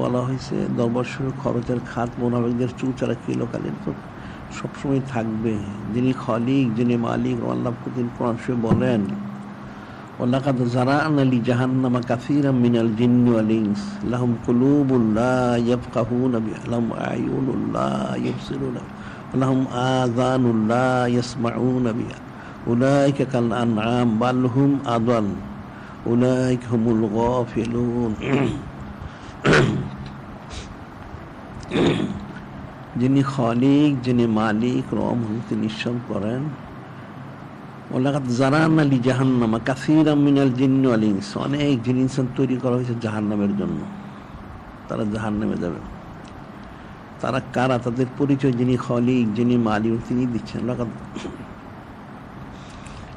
বলা হয়েছে, দরবার খরচের খাত মোনাফিকদের চুচারা কিলোকালীন তো সবসময় থাকবে। যিনি খলিক, যিনি মালিক আল্লাহ প্রতিন কোরআন বলেন ওলাকাদ জারানালি জাহান্নামা কাসিরাম মিনাল জিন্নি আলিংস ইনস কুলুবুল্লাহ কুলুবুন কাহুন আবি বিহা লাহুম আয়ুনুন লা ইউবসিরুনা লাহুম আযানুন লা ইয়াসমাউনা বিহা, উলাইকা কাল আনআম বাল হুম আদাল উলাইকা হুমুল গাফিলুন। যিনি খলিক, যিনি মালিক রম তিনি নিঃসব করেন। ওলাকাত জারান আলী জাহান্নামা কাসির মিনাল জিন্ন আলী ইনস। অনেক জিন তৈরি করা হয়েছে জাহান্নামের জন্য। তারা জাহান্নামে যাবে। তারা কারা? তাদের পরিচয় যিনি খলিক, যিনি মালিক, তিনি দিচ্ছেন। লাকাত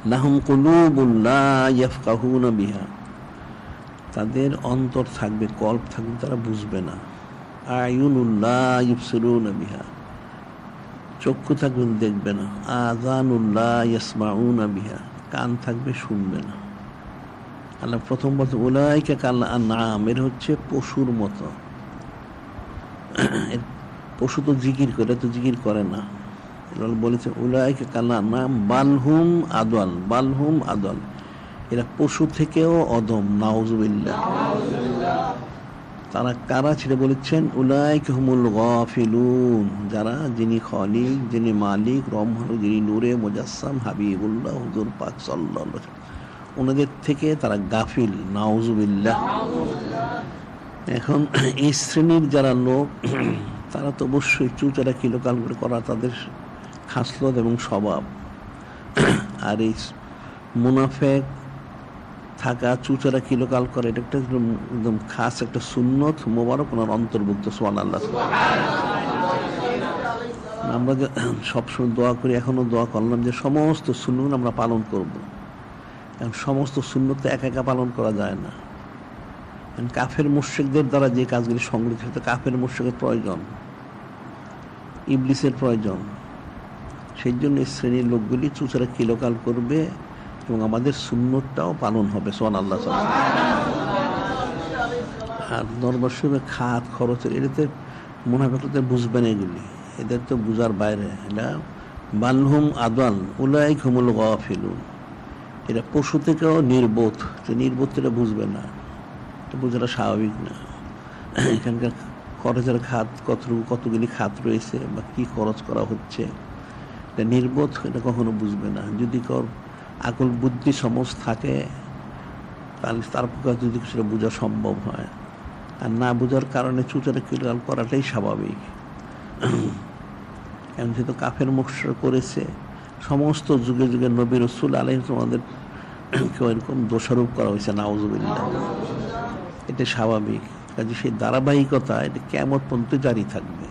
লাহুম কুলুবুল্লাহ ইয়াফকাহুনা বিহা। তাদের অন্তর থাকবে, কল্প থাকবে, তারা বুঝবে না। চক্ষু থাকবে দেখবে না আজানুল্লাহ কান থাকবে শুনবে না। আল্লাহ প্রথম বলতে উলাইকা কাল্লা নাম এর হচ্ছে পশুর মতো। পশু তো জিকির করে, তো জিকির করে না। এরা বলেছে, উলাইকা কাল্লা নাম বালহুম আদল বালহুম আদল। এরা পশু থেকেও অদম, নাউজুবিল্লাহ। তারা কারা ছিল বলেছেন? উলাইক হুমুল গফিলুন। যারা? যিনি খলিক যিনি মালিক রহমান যিনি নূরে, মুজাসসাম, হাবিবুল্লাহ, হুজুর পাক সাল্লাল্লাহু ওনাদের থেকে তারা গাফিল। নাউজুবিল্লাহ। এখন এই শ্রেণির যারা লোক, তারা তো অবশ্যই চুচারা কিলোকাল করে করা তাদের খাসলত এবং স্বভাব। আর এই মুনাফেক থাকা চুচারা কিলোকাল করে, এটা একটা একদম খাস একটা সুন্নত মোবারক ওনার অন্তর্ভুক্ত সোয়ান আল্লাহ আমরা যে সবসময় দোয়া করি, এখনও দোয়া করলাম যে সমস্ত সুন্নত আমরা পালন করব। এখন সমস্ত সুন্নত একা একা পালন করা যায় না। কাফের মুর্শিকদের দ্বারা যে কাজগুলি সংগঠিত কাফের মুর্শিকের প্রয়োজন, ইবলিসের প্রয়োজন। সেই জন্য এই শ্রেণির লোকগুলি চুচারা কিলোকাল করবে এবং আমাদের সুন্নতটাও পালন হবে সোহান আল্লাহ আর দরবার শুরু খাত খরচের এটাতে মুনাফেকদের বুঝবেন এগুলি। এদের তো বুঝার বাইরে। এটা বালহুম আদাল উলাই ঘুমুল গফিলুন। এটা পশু থেকেও নির্বোধ। যে নির্বোধ এটা বুঝবে না। এটা বোঝাটা স্বাভাবিক না। এখানকার খরচের খাত, কতটুকু, কতগুলি খাত রয়েছে বা কি খরচ করা হচ্ছে। এটা নির্বোধ, এটা কখনো বুঝবে না। যদি কর আকল বুদ্ধি সমজ থাকে, তাহলে তার পক্ষে যদি সেটা বোঝা সম্ভব হয়। আর না বোঝার কারণে চুচারে কিলাল করাটাই স্বাভাবিক। এখন যেহেতু কাফের মুখর করেছে, সমস্ত যুগে যুগে নবী রসুল আলহ আমাদের কেউ এরকম দোষারোপ করা হয়েছে নাওজুবিল্লা এটা স্বাভাবিক। কাজে সেই ধারাবাহিকতা, এটা কেমন পর্যন্ত জারি থাকবে।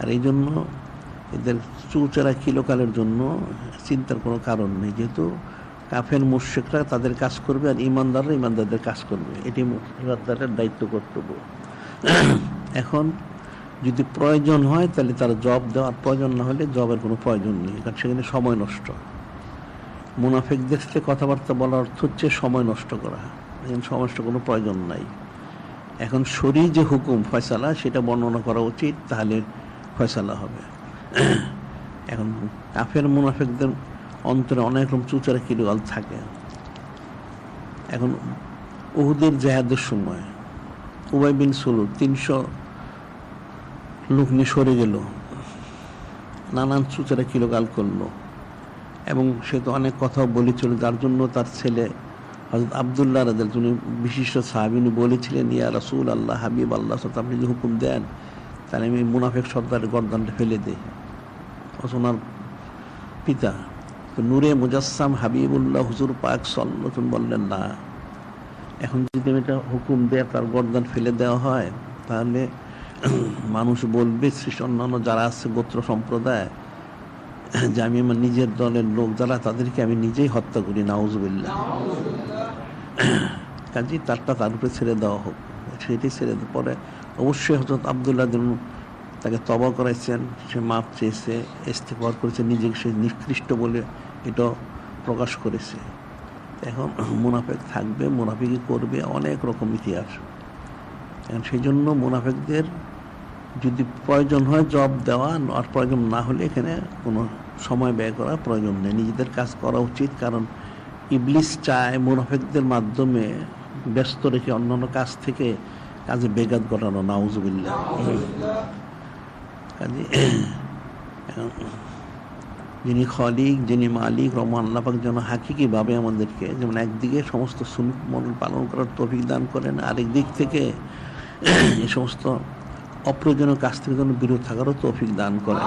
আর এই জন্য এদের চুচেরা কিলোকালের জন্য চিন্তার কোনো কারণ নেই। যেহেতু কাফের মুর্শেকরা তাদের কাজ করবে আর ইমানদাররা ইমানদারদের কাজ করবে। এটি ইমানদারের দায়িত্ব কর্তব্য। এখন যদি প্রয়োজন হয় তাহলে তারা জব দেওয়ার প্রয়োজন না হলে জবের কোনো প্রয়োজন নেই, কারণ সেখানে সময় নষ্ট। মুনাফেকদের সাথে কথাবার্তা বলার অর্থ হচ্ছে সময় নষ্ট করা। এখানে সময় নষ্ট কোনো প্রয়োজন নাই। এখন শরীর যে হুকুম, ফয়সালা, সেটা বর্ণনা করা উচিত, তাহলে ফয়সালা হবে। এখন কাফের মুনাফেকদের অন্তরে অনেক রকম চুচারা কিরগাল থাকে। এখন উহুদের জেহাদের সময় উবাই বিন সুলু তিনশো লোক নিয়ে সরে গেল। নানান চুচারা কিলোগাল করল। এবং সে তো অনেক কথাও বলেছিল, যার জন্য তার ছেলে হজরত আবদুল্লাহ রাজাল তিনি বিশিষ্ট সাহাবিনী বলেছিলেন, ইয়া রাসুল আল্লাহ হাবিব আল্লাহ আপনি যদি হুকুম দেন, তাহলে আমি মুনাফেক সর্দারের গরদানটা ফেলে দিই। ওনার পিতা। নূরে মুজাসসাম হাবিবুল্লাহ হুজুর পাক সল্লতুন বললেন, না, এখন যদি আমি এটা হুকুম দেয়, তার গরদান ফেলে দেওয়া হয়, তাহলে মানুষ বলবে, সৃষ্টি অন্যান্য যারা আছে, গোত্র সম্প্রদায়, যে আমি আমার নিজের দলের লোক, যারা তাদেরকে আমি নিজেই হত্যা করি নাউজবিল্লা কাজেই তারটা তার উপরে ছেড়ে দেওয়া হোক। সেটি ছেড়ে পরে অবশ্যই হজরত আবদুল্লাহ তাকে তবা করাইছেন, সে মাপ চেয়েছে ইস্তেফার করেছে, নিজেকে সে নিকৃষ্ট বলে এটা প্রকাশ করেছে। এখন মুনাফেক থাকবে মুনাফিকি করবে অনেক রকম ইতিহাস। এখন সেই জন্য মুনাফেকদের যদি প্রয়োজন হয় জব দেওয়া, আর প্রয়োজন না হলে এখানে কোনো সময় ব্যয় করা প্রয়োজন নেই। নিজেদের কাজ করা উচিত, কারণ ইবলিস চায় মুনাফেকদের মাধ্যমে ব্যস্ত রেখে অন্যান্য কাজ থেকে কাজে বেগাত ঘটানো নাউজুবিল্লা কাজে। যিনি খলিক, যিনি মালিক, রহমান আল্লাপাক যেন হাকিকিভাবে আমাদেরকে যেমন একদিকে সমস্ত সুন্নত মডেল পালন করার তফিক দান করেন, আরেক দিক থেকে এ সমস্ত অপ্রয়োজনীয় কাজ থেকে যেন বিরত থাকারও তৌফিক দান করেন।